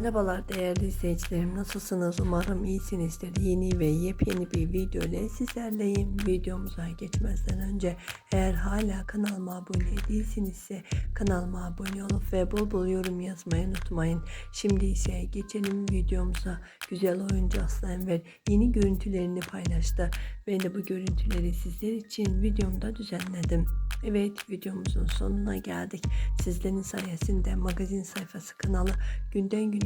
Merhabalar değerli izleyicilerim. Nasılsınız? Umarım iyisinizdir. Yeni ve yepyeni bir video ile sizlerleyim. Videomuza geçmezden önce eğer hala kanalıma abone değilsinizse kanalıma abone olup ve bol bol yorum yazmayı unutmayın. Şimdi ise geçelim videomuza. Güzel oyuncu Aslı Enver yeni görüntülerini paylaştı. Ben de bu görüntüleri sizler için videomda düzenledim. Evet videomuzun sonuna geldik. Sizlerin sayesinde magazin sayfası kanalı günden güne